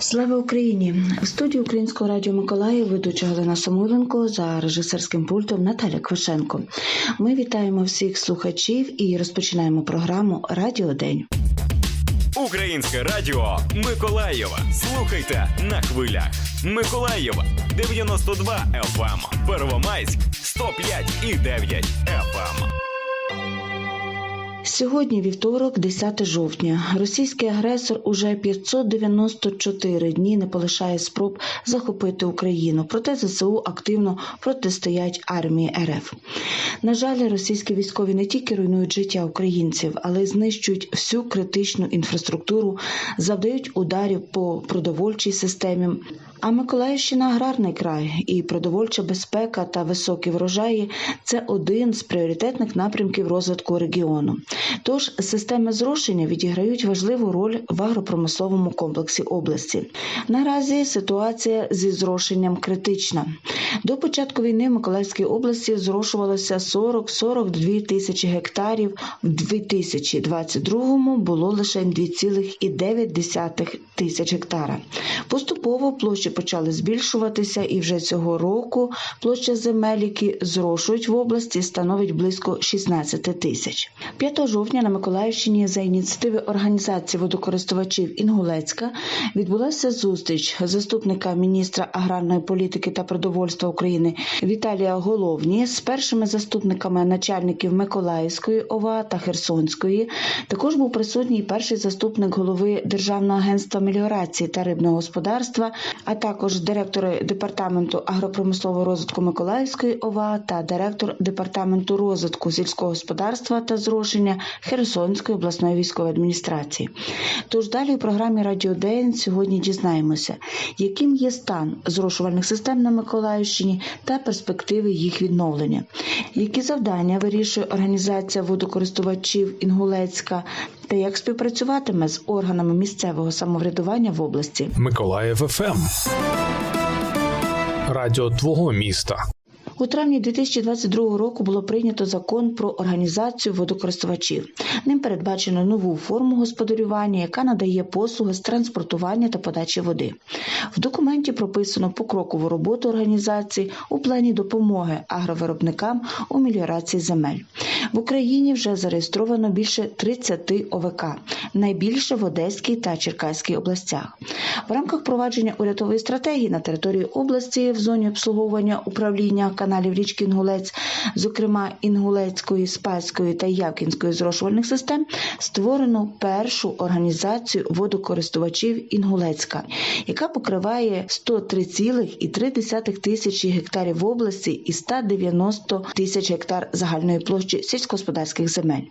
Слава Україні! В студії Українського радіо Миколаїв ведуча Галина Самойленко за режисерським пультом Наталя Квашенко. Ми вітаємо всіх слухачів і розпочинаємо програму Радіо День. Українське радіо Миколаєва. Слухайте на хвилях. Миколаєва 92 FM, Первомайськ 105 і 9 FM. Сьогодні вівторок, 10 жовтня. Російський агресор уже 594 дні не полишає спроб захопити Україну. Проте ЗСУ активно протистоять армії РФ. На жаль, російські військові не тільки руйнують життя українців, але й знищують всю критичну інфраструктуру, завдають ударів по продовольчій системі. А Миколаївщина аграрний край і продовольча безпека та високі врожаї це один з пріоритетних напрямків розвитку регіону. Тож системи зрошення відіграють важливу роль в агропромисловому комплексі області. Наразі ситуація зі зрошенням критична. До початку війни в Миколаївській області зрошувалося 40-42 тисячі гектарів. В 2022 було лише 2,9 тисяч гектара. Поступово площі почали збільшуватися, і вже цього року площа земель, які зрошують в області, становить близько 16 тисяч. 5 жовтня на Миколаївщині за ініціативи організації водокористувачів Інгулецька відбулася зустріч заступника міністра аграрної політики та продовольства України Віталія Головні з першими заступниками начальників Миколаївської ОВА та Херсонської. Також був присутній перший заступник голови Державного агентства меліорації та рибного господарства, а також директори департаменту агропромислового розвитку Миколаївської ОВА та директор департаменту розвитку сільського господарства та зрошення Херсонської обласної військової адміністрації. Тож далі у програмі Радіо День сьогодні дізнаємося, яким є стан зрошувальних систем на Миколаївщині та перспективи їх відновлення, які завдання вирішує організація водокористувачів Інгулецька та як співпрацюватиме з органами місцевого самоврядування в області. Миколаїв ФМ. Радіо твого міста. У травні 2022 року було прийнято закон про організацію водокористувачів. Ним передбачено нову форму господарювання, яка надає послуги з транспортування та подачі води. В документі прописано покрокову роботу організації у плані допомоги агровиробникам у меліорації земель. В Україні вже зареєстровано більше 30 ОВК, найбільше в Одеській та Черкаській областях. В рамках провадження урядової стратегії на території області в зоні обслуговування управління каналів річки Інгулець, зокрема Інгулецької, Спаської та Явкінської зрошувальних систем, створено першу організацію водокористувачів Інгулецька, яка покриває 103,3 тисячі гектарів області і 190 тисяч гектар загальної площі сільськогосподарських земель.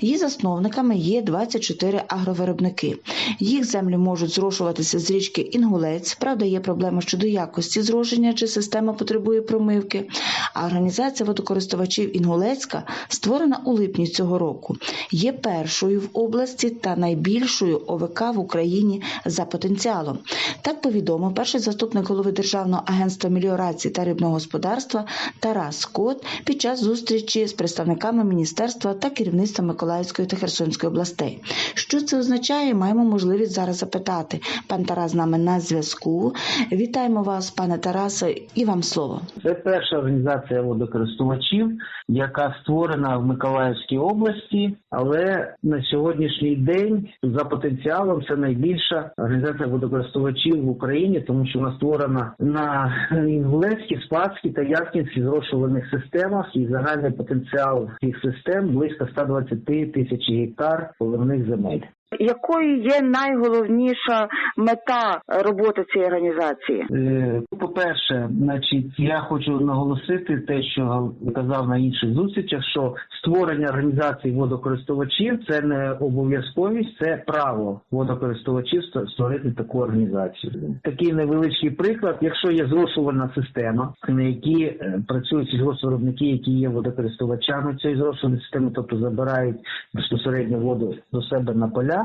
Її засновниками є 24 агровиробники. Їх землі можуть зрошуватися з річки Інгулець. Правда, є проблема щодо якості зрошення, чи система потребує промивки. А організація водокористувачів Інгулецька створена у липні цього року. Є першою в області та найбільшою ОВК в Україні за потенціалом. Так повідомив перший заступник голови Державного агентства меліорації та рибного господарства Тарас Кот під час зустрічі з представниками міністерства та керівництва Миколаївської та Херсонської областей. Що це означає? Маємо можливість зараз запитати. Пан Тарас з нами на зв'язку. Вітаємо вас, пане Тарасе, і вам слово. Це перша організація водокористувачів, яка створена в Миколаївській області, але на сьогоднішній день за потенціалом це найбільша організація водокористувачів в Україні, тому що вона створена на інгулецькій, спадській та яркінській зрошувальних системах, і загальний потенціал цих систем близько 120 тисяч гектар поливних земель. Якою є найголовніша мета роботи цієї організації? Е, По-перше, значить, я хочу наголосити те, що казав на інших зустрічах, що створення організації водокористувачів це не обов'язковість, це право водокористувачів ст- створити таку організацію. Такий невеличкий приклад, якщо є зрошувальна система, на якій е, працюють сільгоспвиробники, які є водокористувачами цієї зрошувальної системи, тобто забирають безпосередньо воду до себе на поля,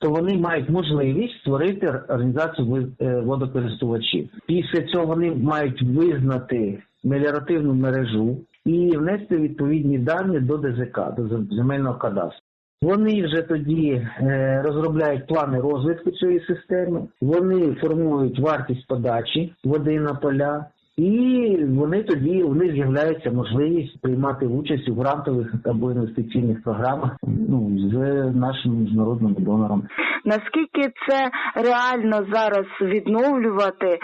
то вони мають можливість створити організацію е, водокористувачів. Після цього вони мають визнати меліоративну мережу і внести відповідні дані до ДЗК, до зем- земельного кадастру. Вони вже тоді е, розробляють плани розвитку цієї системи. Вони формують вартість подачі води на поля. І вони тоді у них з'являється можливість приймати участь у грантових або інвестиційних програмах ну, з нашим міжнародним донором. Наскільки це реально зараз відновлювати е,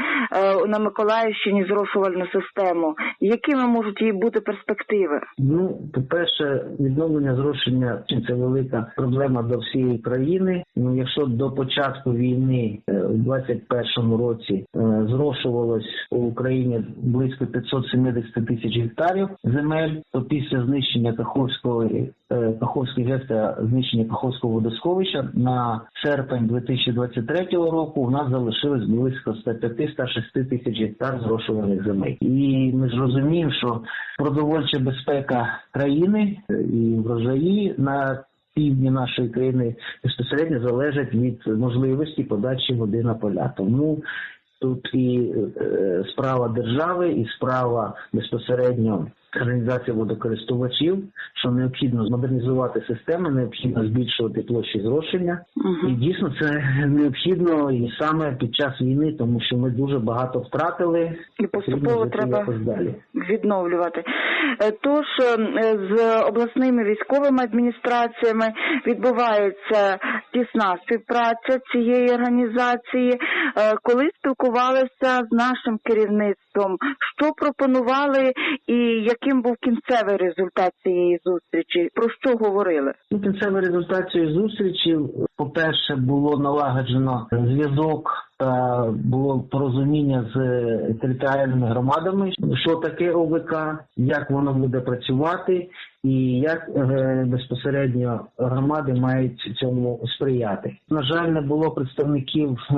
на Миколаївщині зрошувальну систему? Якими можуть її бути перспективи? Ну, по-перше, відновлення зрошення це велика проблема до всієї країни. Ну, якщо до початку війни е, у 21-му році е, зрошувалось у Україні близько 570 тисяч гектарів земель, то після знищення Каховської е, Каховської ГЕС та знищення Каховського водосховища на серпень 2023 року у нас залишилось близько 105-106 тисяч гектар зрошуваних земель. І ми ж розуміємо, що продовольча безпека країни е, і врожаї на півдні нашої країни безпосередньо залежать від можливості подачі води на поля. Тому тут і е, справа держави, і справа безпосередньо організації водокористувачів, що необхідно змодернізувати систему, необхідно збільшувати площі зрошення. І дійсно це необхідно і саме під час війни, тому що ми дуже багато втратили. І поступово треба далі. відновлювати. Е, Тож е, з обласними військовими адміністраціями відбувається тісна співпраця цієї організації. Е, Коли спілкувалися з нашим керівництвом, що пропонували і яким був кінцевий результат цієї зустрічі? Про що говорили? Ну, кінцевий результат цієї зустрічі, по-перше, було налагоджено зв'язок та було порозуміння з територіальними громадами, що таке ОВК, як воно буде працювати, і як е, безпосередньо громади мають цьому сприяти. На жаль, не було представників е,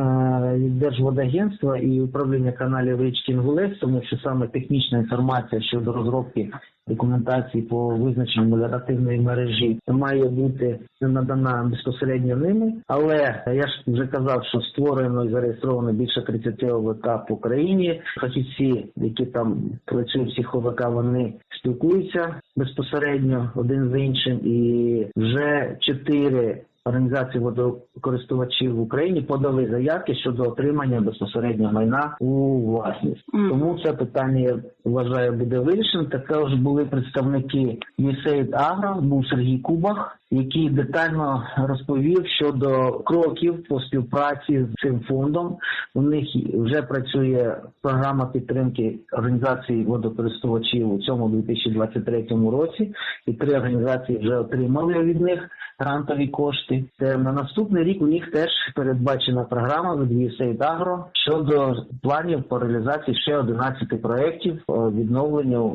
від Держводагентства і управління каналів річки Інгулець, тому що саме технічна інформація щодо розробки документації по визначенню меліоративної мережі має бути надана безпосередньо ними. Але я ж вже казав, що створено і зареєстровано більше 30 ОВК по країні. Фахівці, які там працюють в цих ОВК, вони спілкуються безпосередньо один з іншим, і вже чотири. Організації водокористувачів в Україні подали заявки щодо отримання безпосередньо майна у власність. Тому це питання я вважаю буде вирішено. Також були представники Місейд Агро, був Сергій Кубах, який детально розповів щодо кроків по співпраці з цим фондом. У них вже працює програма підтримки організації водокористувачів у цьому 2023 році, і три організації вже отримали від них грантові кошти. На наступний рік у них теж передбачена програма від Agro щодо планів по реалізації ще 11 проєктів відновлення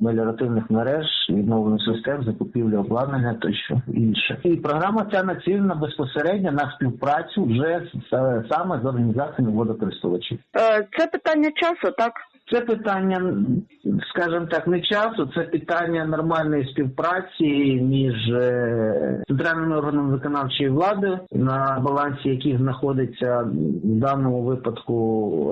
меліоративних мереж, відновлення систем, закупівлі обладнання тощо інше. І програма ця націлена безпосередньо на співпрацю вже з- е, саме з організаціями водокористувачів. Е, Це питання часу, так? Це питання, скажімо так, не часу, це питання нормальної співпраці між е, центральними органами виконавчої влади, на балансі яких знаходиться в даному випадку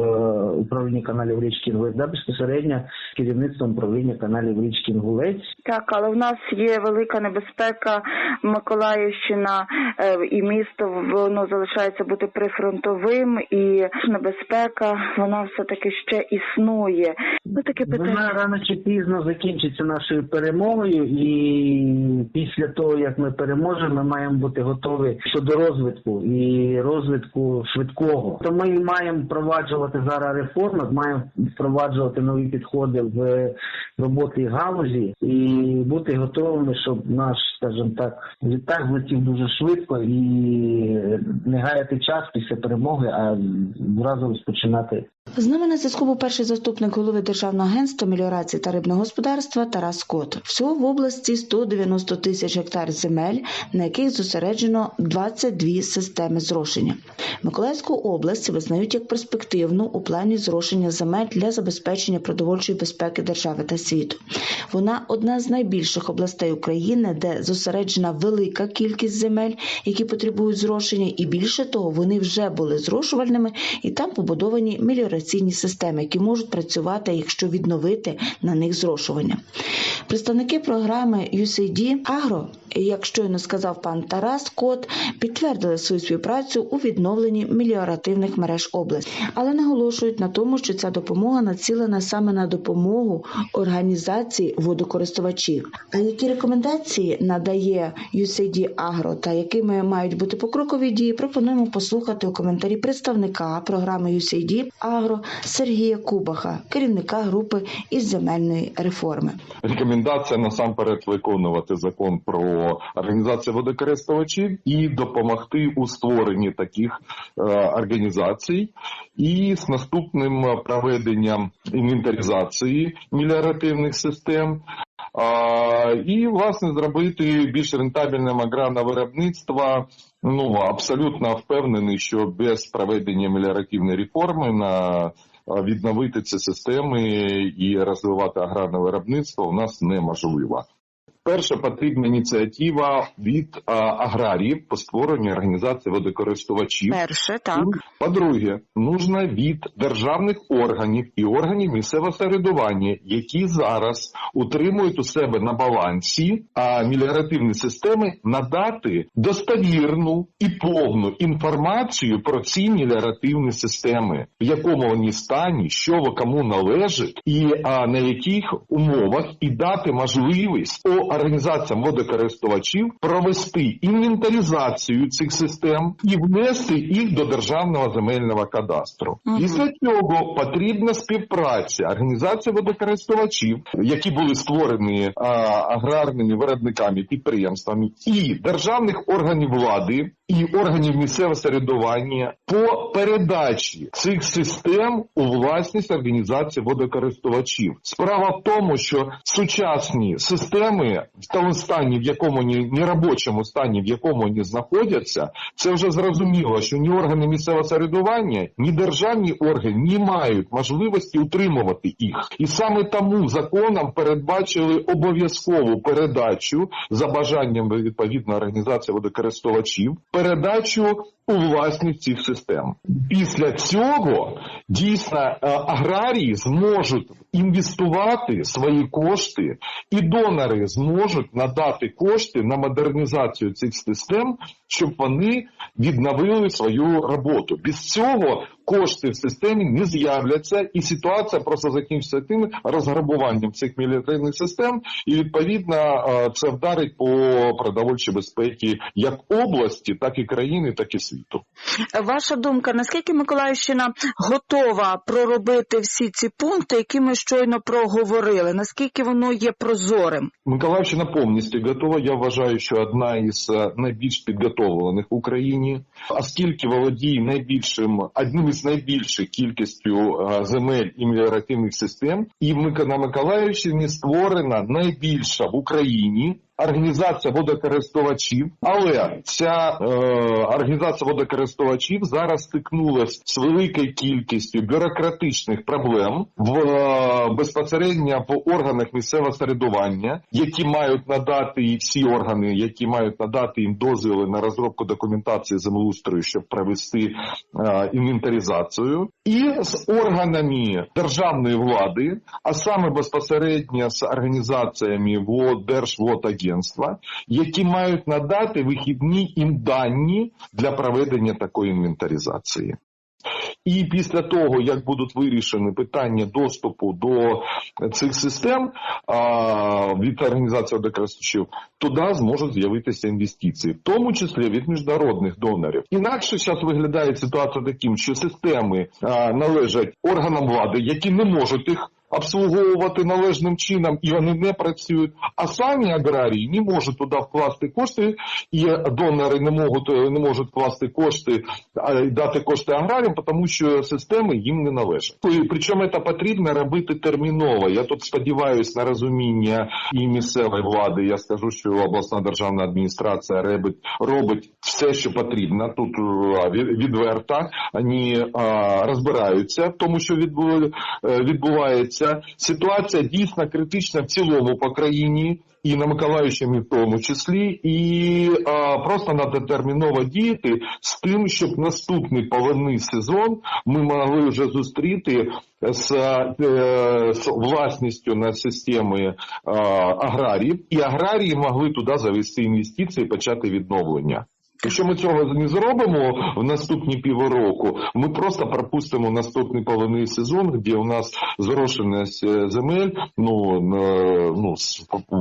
е, управління каналів річки Інгулець, да, безпосередньо керівництвом управління каналів річки Інгулець. Так, але в нас є велика небезпека. Миколаївщина е, і місто воно залишається бути прифронтовим, і небезпека вона все таки ще існує. Ну таке Вона рано чи пізно закінчиться нашою перемогою, і після того як ми переможемо, ми маємо бути готові щодо розвитку і розвитку швидкого. То ми маємо впроваджувати зараз реформи, маємо впроваджувати нові підходи в роботі галузі і бути готовими, щоб наш, скажімо так, літак злетів дуже швидко і не гаяти час після перемоги, а зразу розпочинати З нами на зв'язку був перший заступник голови Державного агентства меліорації та рибного господарства Тарас Кот. Всього в області 190 тисяч гектар земель, на яких зосереджено 22 системи зрошення. Миколаївську область визнають як перспективну у плані зрошення земель для забезпечення продовольчої безпеки держави та світу. Вона одна з найбільших областей України, де зосереджена велика кількість земель, які потребують зрошення, і більше того, вони вже були зрошувальними і там побудовані меліораційні системи, які можуть працювати, якщо відновити на них зрошування. Представники програми USAID Agro, як щойно сказав пан Тарас Кот, підтвердили свою співпрацю у відновленні меліоративних мереж області, але наголошують на тому, що ця допомога націлена саме на допомогу організації водокористувачів. А які рекомендації надає USAID Agro та якими мають бути покрокові дії, пропонуємо послухати у коментарі представника програми USAID Agro Сергія Кубаха, керівника групи із земельної реформи. Рекомендація насамперед виконувати закон про організацію водокористувачів і допомогти у створенні таких е, організацій, і з наступним проведенням інвентаризації меліоративних систем. І власне зробити більш рентабельним аграрне виробництво. Ну абсолютно впевнений, що без проведення меліоративної реформи на відновити ці системи і розвивати аграрне виробництво у нас неможливо. Перша потрібна ініціатива від а, аграріїв по створенню організації водокористувачів. Перше, так. По-друге, нужно від державних органів і органів місцевого самоврядування, які зараз утримують у себе на балансі а, меліоративні системи, надати достовірну і повну інформацію про ці меліоративні системи, в якому вони стані, що кому належить, і а, на яких умовах, і дати можливість організаціям водокористувачів провести інвентаризацію цих систем і внести їх до державного земельного кадастру. Угу. Після цього потрібна співпраця організацій водокористувачів, які були створені а, аграрними виробниками, підприємствами, і державних органів влади. І органів місцевого самоврядування по передачі цих систем у власність організації водокористувачів. Справа в тому, що сучасні системи в тому стані, в якому ні неробочому стані, в якому вони знаходяться, це вже зрозуміло, що ні органи місцевого самоврядування, ні державні органи не мають можливості утримувати їх. І саме тому законом передбачили обов'язкову передачу за бажанням відповідно організації водокористувачів, передачу у власність цих систем. Після цього дійсно е, аграрії зможуть інвестувати свої кошти, і донори зможуть надати кошти на модернізацію цих систем, щоб вони відновили свою роботу. Без цього кошти в системі не з'являться, і ситуація просто закінчиться тим розграбуванням цих мілітарних систем, і відповідно е, це вдарить по продовольчій безпеці як області, так і країни, так і світу. Ваша думка, наскільки Миколаївщина готова проробити всі ці пункти, які ми щойно проговорили? Наскільки воно є прозорим? Миколаївщина повністю готова. Я вважаю, що одна із е, найбільш підготовлених в Україні, оскільки володіє найбільшим одним із найбільших кількістю е, земель і меліоративних систем, і на Миколаївщині створена найбільша в Україні. Організація водокористувачів, але ця е, організація водокористувачів зараз стикнулася з великою кількістю бюрократичних проблем в е, безпосередньо в органах місцевого самоврядування, які мають надати і всі органи, які мають надати їм дозвіли на розробку документації землеустрою, щоб провести е, інвентаризацію, і з органами державної влади, а саме безпосередньо з організаціями ВОД, Держводагентства, які мають надати вихідні їм дані для проведення такої інвентаризації. І після того, як будуть вирішені питання доступу до цих систем від організації водокористувачів, туди зможуть з'явитися інвестиції, в тому числі від міжнародних донорів. Інакше зараз виглядає ситуація таким, що системи належать органам влади, які не можуть їх обслуговувати належним чином, і вони не працюють. А самі аграрії не можуть туди вкласти кошти, і донори не можуть не можуть вкласти кошти, дати кошти аграріям, тому що системи їм не належать. Причому це потрібно робити терміново. Я тут сподіваюся на розуміння і місцевої влади. Я скажу, що обласна державна адміністрація робить все, що потрібно. Тут е, від- відверто вони е, розбираються в тому, що е, відбувається. Ситуація дійсно критична в цілому по країні. І на Миколаївщині в тому числі, і а, просто треба терміново діяти з тим, щоб наступний поливний сезон ми могли вже зустріти з, з власністю на системи аграріїв, і аграрії могли туди завести інвестиції і почати відновлення. Якщо ми цього не зробимо в наступні півроку, ми просто пропустимо наступний поливний сезон, де у нас зрошеність земель ну, ну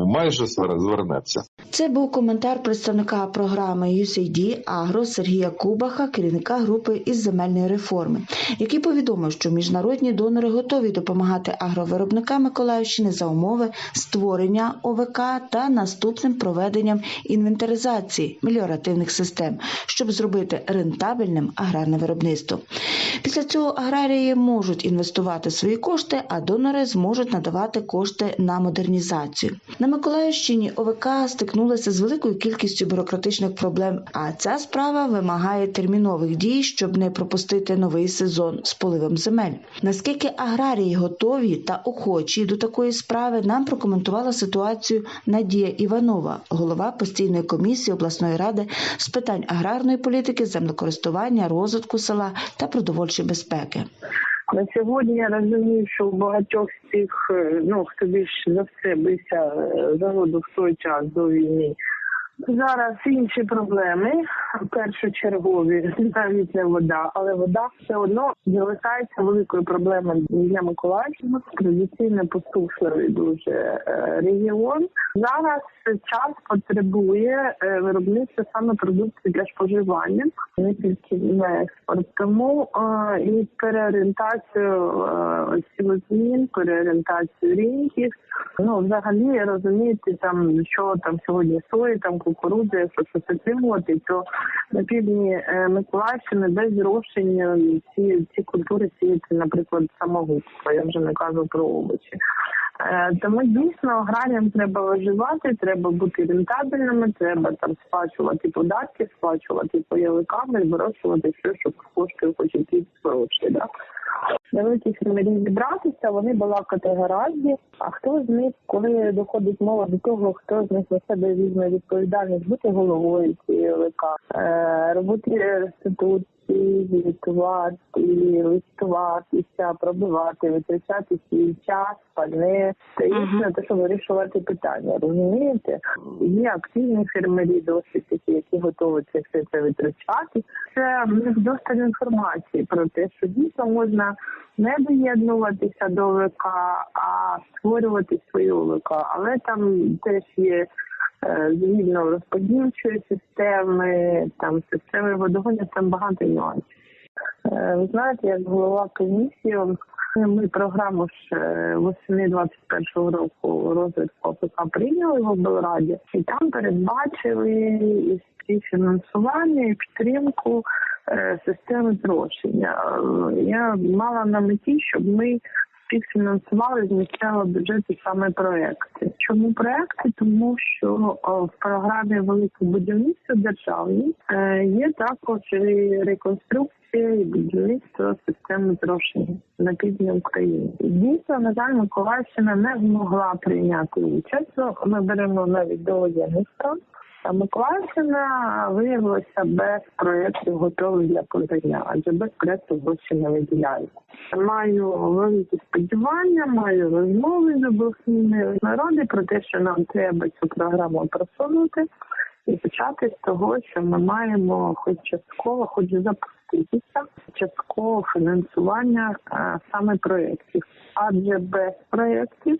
майже звернеться. Це був коментар представника програми USAID Агро Сергія Кубаха, керівника групи із земельної реформи, який повідомив, що міжнародні донори готові допомагати агровиробникам Миколаївщини за умови створення ОВК та наступним проведенням інвентаризації меліоративних систем, щоб зробити рентабельним аграрне виробництво. Після цього аграрії можуть інвестувати свої кошти, а донори зможуть надавати кошти на модернізацію. На Миколаївщині ОВК стикнулися з великою кількістю бюрократичних проблем, а ця справа вимагає термінових дій, щоб не пропустити новий сезон з поливом земель. Наскільки аграрії готові та охочі до такої справи, нам прокоментувала ситуацію Надія Іванова, голова постійної комісії обласної ради з питань аграрної політики, землекористування, розвитку села та продовольчої безпеки. На сьогодні я розумію, що у багатьох з цих, е, ну хто більш за все бився е, за воду в той час до війни. Зараз інші проблеми, першочергові, навіть не вода, але вода все одно залишається великою проблемою для Миколаївщини. Традиційно посушливий дуже е, регіон. Зараз час потребує е, виробництва саме продукції для споживання, не тільки на експорт. Тому е, і переорієнтацію сілозмін, переорієнтацію ринків. Ну, взагалі, розумієте, там що там сьогодні сої, там кукурудзи, щось то на півдні е, Миколаївщини без зрошення ці, ці культури сіяти, наприклад, самогубство. Я вже не кажу про овочі. Е, Тому дійсно аграріям треба виживати, треба бути рентабельними, треба там сплачувати податки, сплачувати пайовиками і вирощувати все, що коштує хоч якісь гроші. Да? Невеликі фермері зібратися, вони балакати гаразді. А хто з них, коли доходить мова до того, хто з них на себе візьме відповідальність бути головою цієї ОВК, е, робити реституції, звітувати, листуватися, пробивати, витрачати свій час, пальне та інше, те, щоб вирішувати питання. Розумієте? Є активні фермері, досить такі, які готові це все це витрачати. Це в них достатньо інформації про те, що дійсно можна не доєднуватися до ОВК, а створювати свою ОВК. Але там теж є згідно розподільчої системи, там системи водогонів, там багато нюансів. Е, Ви знаєте, як голова комісії, ми програму ж е, восени 21-го року розвитку ОПК прийняли в облраді, і там передбачили і співфінансування, і підтримку е, системи зрошення. Е, Я мала на меті, щоб ми співфінансували з місцевого бюджету саме проекти. Чому проекти? Тому що в програмі велике будівництво державній е, є також реконструкція і будівництво системи зрошення на півдні України. Дійсно, на жаль, Миколаївщина не змогла прийняти участь. Ну, Ми беремо навіть до воєнних справ. Миколаївщина виявилася без проєктів готових для подання, адже без проєктів гроші не виділяють. Маю великі сподівання, маю розмови з обласними народи про те, що нам треба цю програму просунути і почати з того, що ми маємо хоч частково, хоч запуститися частково фінансування е, саме проєктів. Адже без проєктів,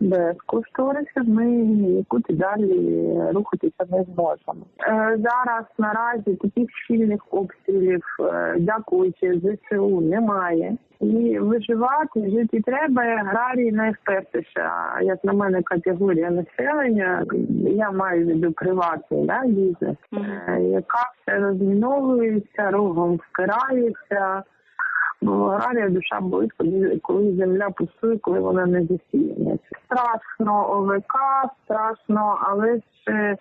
без кошторисів ми нікуди далі рухатися не зможемо. Е, Зараз наразі таких щільних обстрілів, е, дякуючи ЗСУ, немає. І виживати, жити треба, аграрії найвперше, як на мене, категорія населення. Я маю в виду приватний да, бізнес, яка все розміновується, рогом впирається. Бо аграрія душа болить, коли, коли земля пустує, коли вона не засіяна. Страшно ОВК, страшно, але ж е, Е,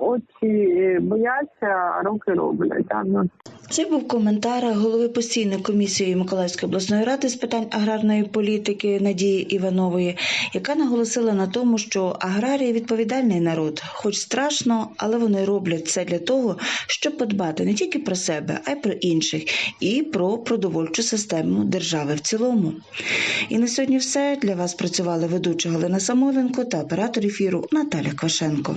Очі е, бояться, руки роблять. Ну, Це був коментар голови постійної комісії Миколаївської обласної ради з питань аграрної політики Надії Іванової, яка наголосила на тому, що аграрії відповідальний народ, хоч страшно, але вони роблять це для того, щоб подбати не тільки про себе, а й про інших, і про продовольчу систему держави в цілому. І на сьогодні все для вас працювали ведуча Галина Самойленко та оператор ефіру Наталя Квашенко.